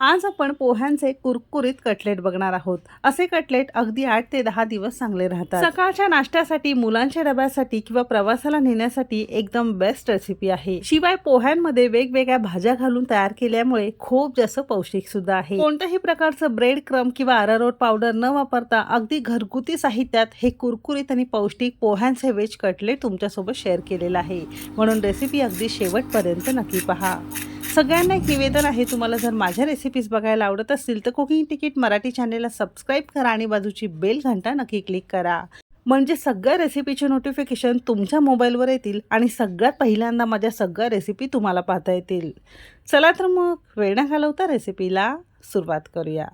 आज आपण पोह्यांचे कुरकुरीत कटलेट बघणार आहोत. असे कटलेट अगदी आठ ते दहा दिवस चांगले राहतात. सकाळच्या नाश्त्यासाठी मुलांच्या डब्यासाठी किंवा प्रवासाला नेण्यासाठी एकदम बेस्ट रेसिपी आहे. शिवाय पोह्यांमध्ये वेगवेगळ्या भाज्या घालून तयार केल्यामुळे खूप जास्त पौष्टिक सुद्धा आहे. कोणत्याही प्रकारचं ब्रेड क्रम किंवा अरारोट पावडर न वापरता अगदी घरगुती साहित्यात हे कुरकुरीत आणि पौष्टिक पोह्यांचे वेज कटलेट तुमच्यासोबत शेअर केलेलं आहे. म्हणून रेसिपी अगदी शेवटपर्यंत नक्की पहा. सगळ्यांना एक निवेदन आहे तुम्हाला जर माझ्या रेसिपीज बघायला आवडत असतील तर कुकिंग तिकीट मराठी चॅनेलला सबस्क्राईब करा आणि बाजूची बेल घंटा नक्की क्लिक करा. म्हणजे सगळ्या रेसिपीचे नोटिफिकेशन तुमच्या मोबाईलवर येतील आणि सगळ्यात पहिल्यांदा माझ्या सगळ्या रेसिपी तुम्हाला पाहता येतील. चला तर मग वेळ न घालवता रेसिपीला सुरुवात करूया.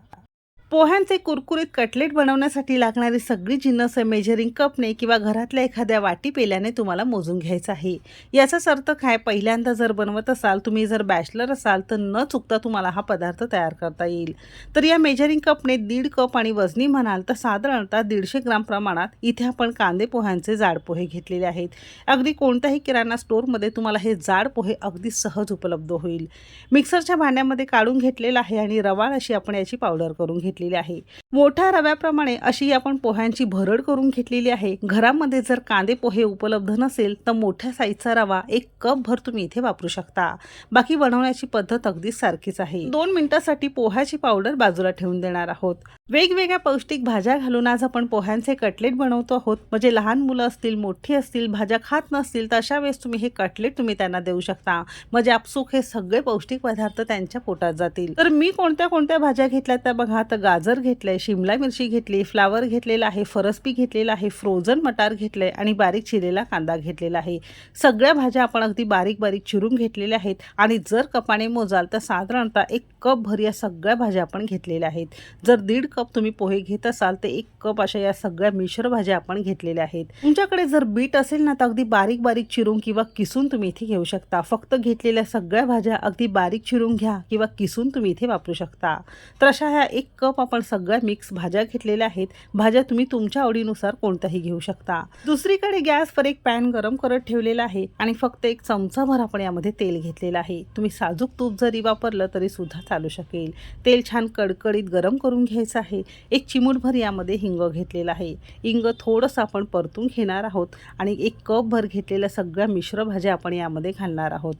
पोह्यांचे कुरकुरीत कटलेट बनवण्यासाठी लागणारी सगळी जिन्नस मेजरिंग कपने किंवा घरातल्या एखाद्या वाटी पेल्याने तुम्हाला मोजून घ्यायचं आहे. याचाच अर्थ काय? पहिल्यांदा जर बनवत असाल तुम्ही जर बॅचलर असाल तर न चुकता तुम्हाला हा पदार्थ तयार करता येईल. तर या मेजरिंग कपने दीड कप आणि वजनी म्हणाल तर साधारणतः दीडशे ग्राम प्रमाणात इथे आपण कांदे पोह्यांचे जाड पोहे घेतलेले आहेत. अगदी कोणत्याही किराणा स्टोअरमध्ये तुम्हाला हे जाड पोहे अगदी सहज उपलब्ध होईल. मिक्सरच्या भांड्यामध्ये काढून घेतलेलं आहे आणि रवाळ अशी आपण याची पावडर करून घेतलेली आहे. मोठ्या रव्याप्रमाणे अशी आपण पोह्यांची भरड करून घेतलेली आहे. घरामध्ये जर कांदे पोहे उपलब्ध नसेल तर मोठ्या साईजचा रवा एक कप भर तुम्ही इथे वापरू शकता. बाकी बनवण्याची पद्धत अगदी सारखीच आहे. दोन मिनिटासाठी पोह्याची पावडर बाजूला ठेवून देणार आहोत. वेगवेगळ्या पौष्टिक भाज्या घालून आज आपण पोह्यांचे कटलेट बनवतो आहोत. म्हणजे लहान मुलं असतील मोठी असतील भाज्या खात नसतील तर अशा वेळेस तुम्ही हे कटलेट तुम्ही त्यांना देऊ शकता. म्हणजे आपसूक हे सगळे पौष्टिक पदार्थ त्यांच्या पोटात जातील. तर मी कोणत्या कोणत्या भाज्या घेतल्या त्या बघा. तर गाजर घेतलं आहे शिमला मिरची घेतली फ्लावर घेतलेला आहे फरसबी घेतलेला आहे फ्रोझन मटार घेतलं आहे आणि बारीक चिरलेला कांदा घेतलेला आहे. सगळ्या भाज्या आपण अगदी बारीक बारीक चिरून घेतलेल्या आहेत आणि जर कपाने मोजाल तर साधारणतः एक कप भर या सगळ्या भाज्या आपण घेतलेल्या आहेत. जर दीड कप तुम्ही पोहे घेत असाल तर एक कप अशा या सगळ्या मिश्र भाज्या आपण घेतलेल्या आहेत. तुमच्याकडे जर बीट असेल ना तर अगदी बारीक बारीक चिरून किंवा किसून तुम्ही इथे घेऊ शकता. फक्त घेतलेल्या सगळ्या भाज्या अगदी बारीक चिरून घ्या किंवा किसून तुम्ही इथे वापरू शकता. तर अशा ह्या एक कप आपण सगळ्या मिक्स भाज्या घेतलेल्या आहेत. भाज्या तुम्ही तुमच्या आवडीनुसार कोणत्याही घेऊ शकता. दुसरीकडे गॅसवर एक पॅन गरम करत ठेवलेला आहे आणि फक्त एक चमचाभर आपण यामध्ये तेल घेतलेलं आहे. तुम्ही साजूक तूप जरी वापरलं तरी सुद्धा चालू शकेल. तेल छान कडकडीत गरम करून घ्यायचं आहे. एक चिमूटभर यामध्ये हिंग घेतलेला आहे. हिंग थोडंसं आपण परतून घेणार आहोत आणि एक कपभर घेतलेल्या सगळ्या मिश्र भाज्या आपण यामध्ये घालणार आहोत.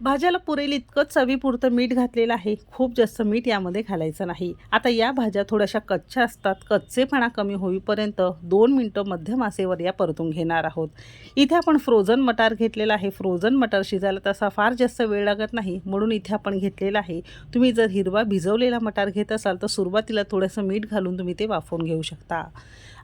भाज्याला पुरेल इतकंच चवीपुरतं मीठ घातलेलं आहे. खूप जास्त मीठ यामध्ये घालायचं नाही. आता या भाज्या थोड्याशा कच्च्या असतात. कच्चेपणा कमी होईपर्यंत दोन मिनटं मध्यम आसेवर या परतून घेणार आहोत. इथे आपण फ्रोझन मटार घेतलेला आहे. फ्रोझन मटार शिजायला तसा फार जास्त वेळ लागत नाही. म्हणून इथे आपण घेतलेला आहे. तुम्ही जर हिरवा भिजवलेला मटार घेत असाल तर सुरुवातीला थोडंसं मीठ घालून तुम्ही ते वाफवून घेऊ शकता.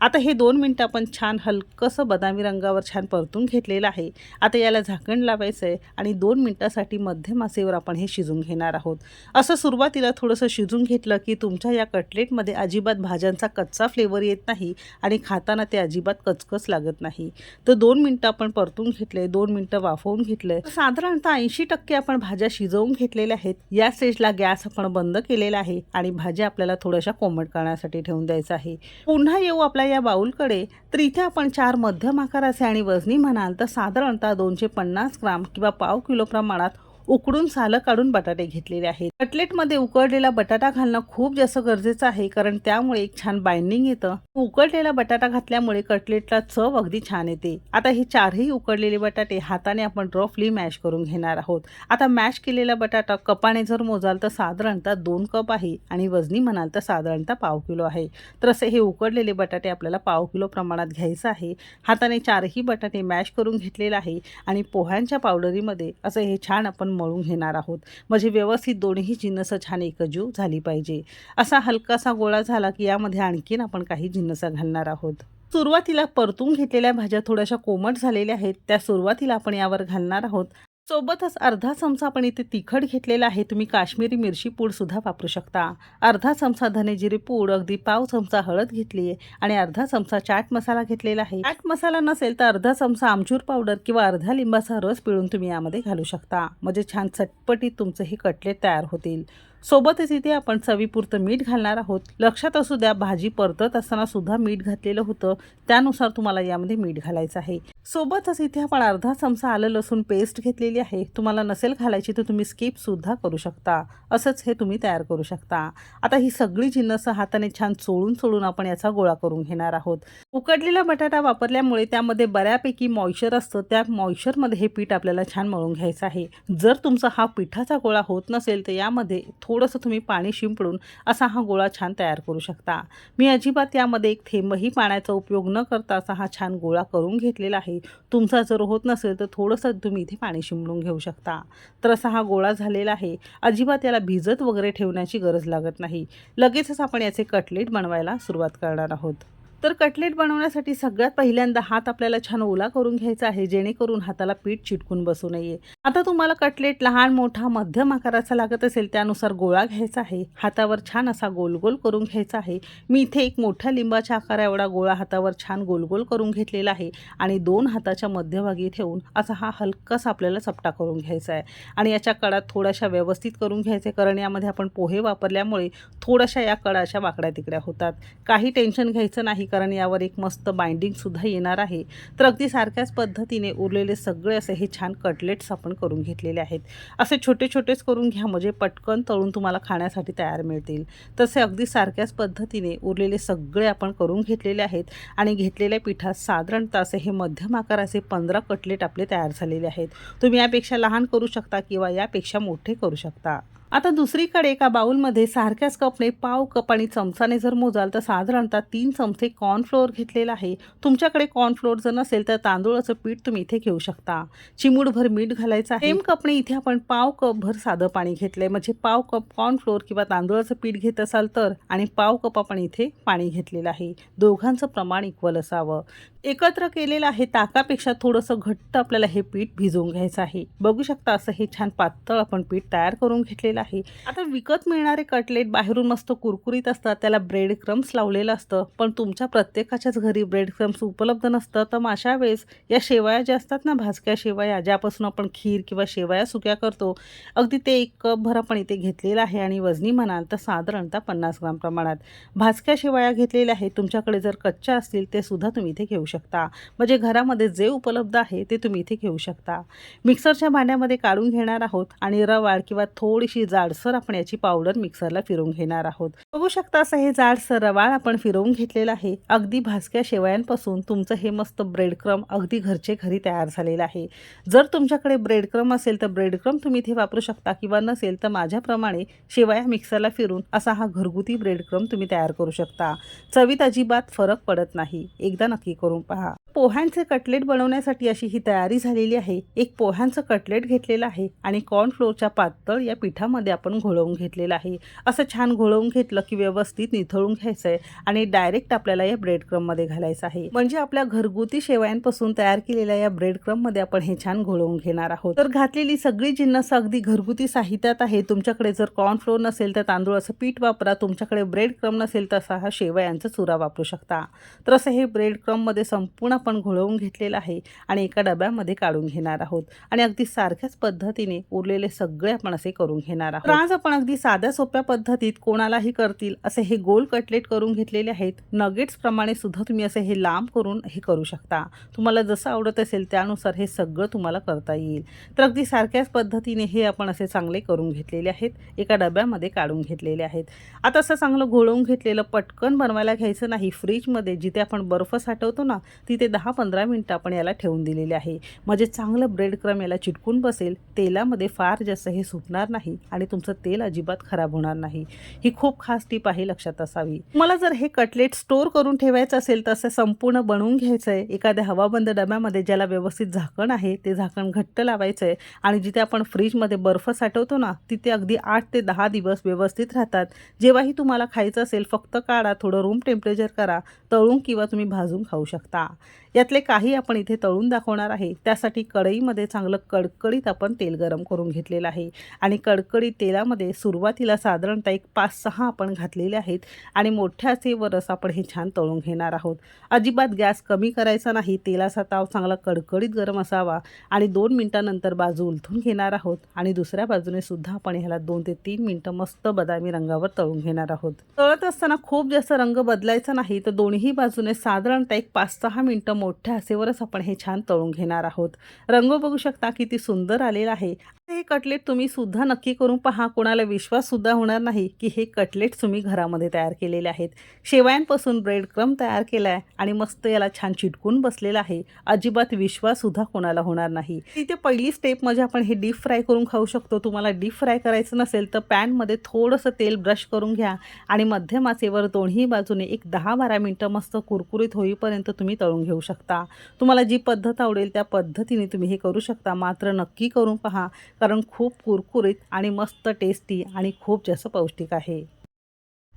आता हे दोन मिनटं आपण छान हलकंसं बदामी रंगावर छान परतून घेतलेलं आहे. आता याला झाकण लावायचं आहे आणि दोन मिनटासाठी मध्यम आसेवर आपण हे शिजून घेणार आहोत. असं सुरुवातीला थोडंसं शिजून घेतलं की तुमच्या या कटलेटमध्ये अजिबात भाज्यांचा कच्चा फ्लेवर येत नाही आणि खाताना ते अजिबात कचकच लागत नाही. तर दोन मिनटं आपण परतून घेतले दोन मिनटं वाफवून घेतले. साधारणतः ऐंशी टक्के आपण भाज्या शिजवून घेतलेल्या आहेत. या स्टेजला गॅस आपण बंद केलेला आहे आणि भाज्या आपल्याला थोड्याशा कोमट करण्यासाठी ठेवून द्यायचं आहे. पुन्हा येऊ आपल्या या बाऊलकडे तर इथे आपण चार मध्यम आकाराचे आणि वजनी म्हणाल तर साधारणतः दोनशे पन्नास ग्राम किंवा पाव किलो प्रमाणात उकडून सालं काढून बटाटे घेतलेले आहेत. कटलेटमध्ये उकडलेला बटाटा घालणं खूप जास्त गरजेचं आहे कारण त्यामुळे एक छान बाइंडिंग येतं. उकडलेला बटाटा घातल्यामुळे कटलेटला चव अगदी छान येते. आता हे चारही उकडलेले बटाटे हाताने आपण रफली मॅश करून घेणार आहोत. आता मॅश केलेला बटाटा कपाने जर मोजाल तर साधारणतः दोन कप आहे आणि वजनी म्हणाल तर साधारणतः पाव किलो आहे. तर असे हे उकडलेले बटाटे आपल्याला पाव किलो प्रमाणात घ्यायचं आहे. हाताने चारही बटाटे मॅश करून घेतलेला आहे आणि पोह्यांच्या पावडरीमध्ये असं हे छान आपण मळून घेणार आहोत. म्हणजे व्यवस्थित दोन्ही जिन्नस छान एकजीव झाली पाहिजे. असा हलकासा गोळा झाला की यामध्ये आणखीन आपण काही जिन्नस घालणार आहोत. सुरुवातीला परतून घेतलेल्या भाज्या थोड्याशा कोमट झालेल्या आहेत. त्या सुरुवातीला आपण यावर घालणार आहोत. सोबतच अर्धा चमचा आपण इथे तिखट घेतलेला आहे. तुम्ही काश्मीरी मिरची पूड सुद्धा वापरू शकता. अर्धा चमचा धनेजिरी पूड अगदी पाव चमचा हळद घेतली आहे आणि अर्धा चमचा चाट मसाला घेतलेला आहे. चाट मसाला नसेल तर अर्धा चमचा आमचूर पावडर किंवा अर्धा लिंबाचा रस पिळून तुम्ही यामध्ये घालू शकता. म्हणजे छान चटपटीत तुमचं हे कटलेट तयार होतील. सोबतच इथे आपण चवीपुरतं मीठ घालणार आहोत. लक्षात असू द्या भाजी परतत असताना सुद्धा मीठ घातलेलं होतं. त्यानुसार तुम्हाला यामध्ये मीठ घालायचं आहे. सोबतच इथे आपण अर्धा चमचा आलं लसूण पेस्ट घेतलेली आहे. तुम्हाला नसेल घालायची तर तुम्ही स्किप सुद्धा करू शकता. असंच हे तुम्ही तयार करू शकता. आता ही सगळी जिन्नस हाताने छान चोळून चोळून आपण याचा गोळा करून घेणार आहोत. उकडलेला बटाटा वापरल्यामुळे त्यामध्ये बऱ्यापैकी मॉइश्चर असतं. त्या मॉइश्चरमध्ये हे पीठ आपल्याला छान मळून घ्यायचं आहे. जर तुमचा हा पिठाचा गोळा होत नसेल तर यामध्ये थोडंसं तुम्ही पाणी शिंपडून असा हा गोळा छान तयार करू शकता. मी अजिबात यामध्ये एक थेंबही पाण्याचा उपयोग न करता असा हा छान गोळा करून घेतलेला आहे. तुमचा जर होत नसेल तर थोडंसं तुम्ही इथे पाणी शिंपडून घेऊ शकता. तर असा हा गोळा झालेला आहे. अजिबात याला भिजत वगैरे ठेवण्याची गरज लागत नाही. लगेचच आपण याचे कटलेट बनवायला सुरुवात करणार आहोत. तर कटलेट बनवण्यासाठी सगळ्यात पहिल्यांदा हात आपल्याला छान ओला करून घ्यायचा आहे जेणेकरून हाताला पीठ चिटकून बसू नये. आता तुम्हाला कटलेट लहान मोठा मध्यम आकाराचा लागत असेल त्यानुसार गोळा घ्यायचा आहे. हातावर छान असा गोल गोल करून घ्यायचा आहे. मी इथे एक मोठ्या लिंबाच्या आकारा एवढा गोळा हातावर छान गोल गोल करून घेतलेला आहे आणि दोन हाताच्या मध्यभागी ठेवून असा हा हलकासा आपल्याला चपटा करून घ्यायचा आहे. आणि याच्या कडात थोड्याशा व्यवस्थित करून घ्यायचे कारण यामध्ये आपण पोहे वापरल्यामुळे थोड्याशा या कडाच्या वाकड्या तिकड्या होतात. काही टेन्शन घ्यायचं नाही कारण यावर एक मस्त बाइंडिंगसुद्धा येणार आहे. तर अगदी सारख्याच पद्धतीने उरलेले सगळे असे हे छान कटलेट्स आपण करून घेतलेले आहेत. असे छोटे छोटेच करून घ्या म्हणजे पटकन तळून तुम्हाला खाण्यासाठी तयार मिळतील. तसे अगदी सारख्याच पद्धतीने उरलेले सगळे आपण करून घेतलेले आहेत. आणि घेतलेल्या पिठात साधारणतः असे हे मध्यम आकाराचे पंधरा कटलेट आपले तयार झालेले आहेत. तुम्ही यापेक्षा लहान करू शकता किंवा यापेक्षा मोठे करू शकता. आता दुसरीकडे एका बाउलमध्ये सारख्याच कपने पाव कप आणि चमचाने जर मोजाल तर साधारणतः तीन चमचे कॉर्नफ्लोअर घेतलेला आहे. तुमच्याकडे कॉर्नफ्लोअर जर नसेल तर तांदूळाचं पीठ तुम्ही इथे घेऊ शकता. चिमूडभर मीठ घालायचं आहे. सेम कपने इथे आपण पाव कप भर साधं पाणी घेतलंय. म्हणजे पाव कप कॉर्नफ्लोअर किंवा तांदूळाचं पीठ घेत असाल तर आणि पाव कप आपण इथे पाणी घेतलेलं आहे. दोघांचं प्रमाण इक्वल असावं. एकत्र केलेलं आहे ताकापेक्षा थोडंसं घट्ट आपल्याला हे पीठ भिजवून घ्यायचं आहे. बघू शकता असं हे छान पातळ आपण पीठ तयार करून घेतलेलं आहे. आता विकत मिळणारे कटलेट बाहेरून मस्त कुरकुरीत असतात त्याला ब्रेड क्रम्स लावलेलं असतं. पण तुमच्या प्रत्येकाच्याच घरी ब्रेड क्रम्स उपलब्ध नसतं तर मग अशा वेळेस या शेवया ज्या असतात ना भाजक्या शेवया ज्यापासून आपण खीर किंवा शेवया सुक्या करतो अगदी ते एक कपभर आपण इथे घेतलेलं आहे आणि वजनी म्हणाल तर साधारणतः पन्नास ग्राम प्रमाणात. भाजक्या शेवया घेतलेल्या आहेत तुमच्याकडे जर कच्च्या असतील ते सुद्धा तुम्ही इथे घेऊ शकता. म्हणजे घरामध्ये जे उपलब्ध आहे ते तुम्ही इथे घेऊ शकता. मिक्सरच्या भांड्यामध्ये काढून घेणार आहोत आणि रवाळ किंवा थोडीशी जाडसर आपण याची पावडर मिक्सरला फिरवून घेणार आहोत. बघू शकता असं हे जाडसर रवाळ आपण फिरवून घेतलेलं आहे. अगदी भासक्या शेवयांपासून तुमचं हे मस्त ब्रेड क्रम अगदी घरचे घरी तयार झालेलं आहे. जर तुमच्याकडे ब्रेड क्रम असेल तर ब्रेड क्रम तुम्ही इथे वापरू शकता किंवा नसेल तर माझ्याप्रमाणे शेवया मिक्सरला फिरून असा हा घरगुती ब्रेड क्रम तुम्ही तयार करू शकता. चवीत अजिबात फरक पडत नाही. एकदा नक्की करून पहा. पोह्यांचे कटलेट बनवण्यासाठी अशी ही तयारी झालेली आहे. एक पोह्यांचं कटलेट घेतलेलं आहे आणि कॉर्नफ्लोअरच्या पातळ या पिठामध्ये आपण घोळवून घेतलेलं आहे. असं छान घोळवून घेतलं की व्यवस्थित निथळून घ्यायचं आहे आणि डायरेक्ट आपल्याला या ब्रेड क्रममध्ये घालायचं आहे. म्हणजे आपल्या घरगुती शेवयांपासून तयार केलेल्या या ब्रेड क्रममध्ये आपण हे छान घोळवून घेणार आहोत. तर घातलेली सगळी जिन्नस अगदी घरगुती साहित्यात आहे. तुमच्याकडे जर कॉर्नफ्लोअर नसेल तर तांदूळाचं पीठ वापरा. तुमच्याकडे ब्रेड क्रम नसेल तर असा हा शेवयांचा चुरा वापरू शकता. तर असं हे ब्रेड क्रममध्ये संपूर्ण आपण घोळवून घेतलेलं आहे आणि एका डब्यामध्ये काढून घेणार आहोत. आणि अगदी सारख्याच पद्धतीने उरलेले सगळे आपण असे करून घेणार आहोत. आज आपण अगदी साध्या सोप्या पद्धतीत कोणालाही करतील असे हे गोल कटलेट करून घेतलेले आहेत. नगेट्स प्रमाणे सुद्धा तुम्ही असे हे लांब करून हे करू शकता. तुम्हाला जसं आवडत असेल त्यानुसार हे सगळं तुम्हाला करता येईल. तर अगदी सारख्याच पद्धतीने हे आपण असे चांगले करून घेतलेले आहेत. एका डब्यामध्ये काढून घेतलेले आहेत. आता असं चांगलं घोळवून घेतलेलं पटकन बनवायला घ्यायचं नाही. फ्रीजमध्ये जिथे आपण बर्फ साठवतो ना तिथे दहा पंधरा मिनटं आपण याला ठेवून दिलेले आहे. म्हणजे चांगलं ब्रेड क्रम याला चिटकून बसेल तेलामध्ये फार जास्त हे सुटणार नाही आणि तुमचं तेल अजिबात खराब होणार नाही. ही खूप खास टीप आहे लक्षात असावी. मला जर हे कटलेट स्टोर करून ठेवायचं असेल तर असं संपूर्ण बनवून घ्यायचं आहे एखाद्या हवाबंद डब्यामध्ये ज्याला व्यवस्थित झाकण आहे ते झाकण घट्ट लावायचं आहे आणि जिथे आपण फ्रीजमध्ये बर्फ साठवतो ना तिथे अगदी आठ ते दहा दिवस व्यवस्थित राहतात. जेव्हाही तुम्हाला खायचं असेल फक्त काढा थोडं रूम टेम्परेचर करा तळून किंवा तुम्ही भाजून खाऊ शकता. शकता. यातले काही आपण इथे तळून दाखवणार आहे. त्यासाठी कढईमध्ये चांगलं कडकडीत आपण तेल गरम करून घेतलेलं आहे. आणि कडकडीत तेलामध्ये सुरुवातीला साधारणतः एक पाच सहा आपण घातलेले आहेत. आणि मोठ्याचे वरस आपण हे छान तळून घेणार आहोत. अजिबात गॅस कमी करायचा नाही. तेलाचा ताव चांगला कडकडीत गरम असावा. आणि दोन मिनटानंतर बाजू उलथून घेणार आहोत. आणि दुसऱ्या बाजूने सुद्धा आपण ह्याला दोन ते तीन मिनटं मस्त बदामी रंगावर तळून घेणार आहोत. तळत असताना खूप जास्त रंग बदलायचा नाही. तर दोन्ही बाजूने साधारणतः एक पाच सहा मिनटं मोठ्या असेवरच आपण हे छान तळून घेणार आहोत. रंग बघू शकता किती सुंदर आलेला आहे. हे कटलेट तुम्ही सुद्धा नक्की करून पहा. कोणाला विश्वाससुद्धा होणार नाही की हे कटलेट तुम्ही घरामध्ये तयार केलेले आहेत. शेवयांपासून ब्रेड क्रम तयार केला आहे आणि मस्त याला छान चिटकून बसलेला आहे. अजिबात विश्वाससुद्धा कोणाला होणार नाही. इथे पहिली स्टेप म्हणजे आपण हे डीप फ्राय करून खाऊ शकतो. तुम्हाला डीप फ्राय करायचं नसेल तर पॅनमध्ये थोडंसं तेल ब्रश करून घ्या आणि मध्यमासेवर दोन्ही बाजूने एक दहा बारा मिनटं मस्त कुरकुरीत होईपर्यंत तुम्ही तळून घेऊ शकता. तुम्हाला जी पद्धत आवडेल त्या पद्धतीने तुम्ही हे करू शकता. मात्र नक्की करून पहा. कारण खूप कुरकुरीत आणि मस्त टेस्टी आणि खूप जास्त पौष्टिक आहे.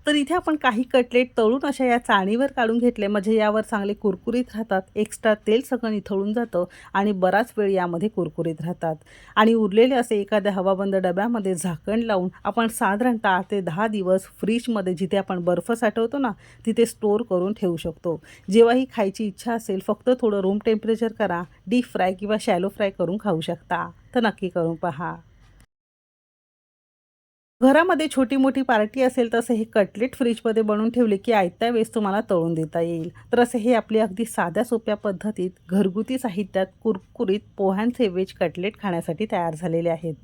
तर इथे आपण काही कटलेट तळून अशा या चाळणीवर काढून घेतले. म्हणजे यावर चांगले कुरकुरीत राहतात. एक्स्ट्रा तेल सगळं निथळून जातं आणि बराच वेळ यामध्ये कुरकुरीत राहतात. आणि उरलेले असे एखाद्या हवाबंद डब्यामध्ये झाकण लावून आपण साधारणतः आठ ते दहा दिवस फ्रीजमध्ये जिथे आपण बर्फ साठवतो ना तिथे स्टोअर करून ठेवू शकतो. जेव्हाही खायची इच्छा असेल फक्त थोडं रूम टेम्परेचर करा डीप फ्राय किंवा शॅलो फ्राय करून खाऊ शकता. तर नक्की करून पहा. घरामध्ये छोटी मोठी पार्टी असेल तसं हे कटलेट फ्रीजमध्ये बनवून ठेवले की आयत्या वेळेस तुम्हाला तळून देता येईल. तर असे हे आपले अगदी साध्या सोप्या पद्धतीत घरगुती साहित्यात कुरकुरीत पोह्यांचे वेज कटलेट खाण्यासाठी तयार झालेले आहेत.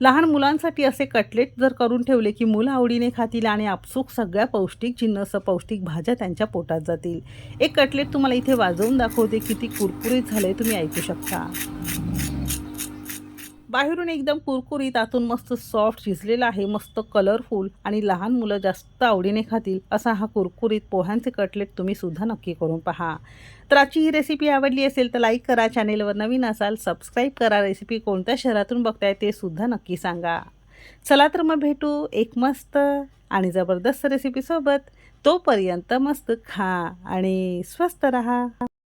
लहान मुलांसाठी असे कटलेट जर करून ठेवले की मुलं आवडीने खातील आणि आपसूक सगळ्या पौष्टिक जिन्नस पौष्टिक भाज्या त्यांच्या पोटात जातील. एक कटलेट तुम्हाला इथे वाजवून दाखवते किती कुरकुरीत झाले तुम्ही ऐकू शकता. बाहेरून एकदम कुरकुरीत आतून मस्त सॉफ्ट शिजलेला आहे मस्त कलरफुल आणि लहान मुलं जास्त आवडीने खातील असा हा कुरकुरीत पोह्यांचे कटलेट तुम्ही सुद्धा नक्की करून पहा. तर आजची ही रेसिपी आवडली असेल तर लाईक करा चॅनेलवर नवीन असाल सबस्क्राईब करा. रेसिपी कोणत्या शहरातून बघताय ते सुद्धा नक्की सांगा. चला तर मग भेटू एक मस्त आणि जबरदस्त रेसिपीसोबत तोपर्यंत मस्त खा आणि स्वस्त रहा.